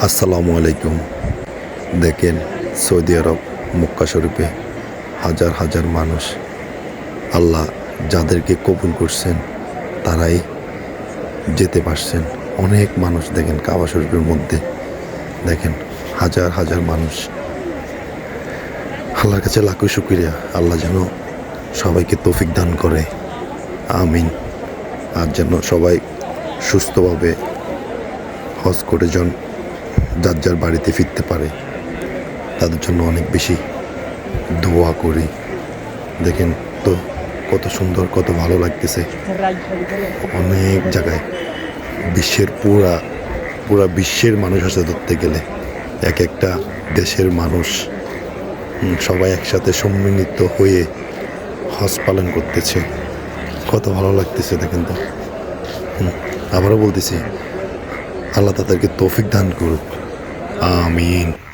আসসালামু আলাইকুম। দেখেন, সৌদি আরব, মক্কা শরীফে হাজার হাজার মানুষ আল্লাহ যাদেরকে কবুল করছেন, তারাই যেতে পারছেন। অনেক মানুষ দেখেন কাবা শরীফের মধ্যে। দেখেন, হাজার হাজার মানুষ। আল্লাহর কাছে লাখো শুক্রিয়া। আল্লাহ যেন সবাইকে তৌফিক দান করে। আমিন। আর যেন সবাই সুস্থভাবে হজ করে জন যার যার বাড়িতে ফিরতে পারে, তাদের জন্য অনেক বেশি দোয়া করি। দেখেন তো কত সুন্দর, কত ভালো লাগতেছে। অনেক জায়গায় বিশ্বের পুরা পুরা বিশ্বের মানুষ আছে ধরতে গেলে। এক একটা দেশের মানুষ সবাই একসাথে সম্মিলিত হয়ে হজ পালন করতেছে। কত ভালো লাগতেছে, দেখেন তো। আবারও বলতেছি আল্লাহ তাদেরকে তৌফিক দান করুক। আমিন।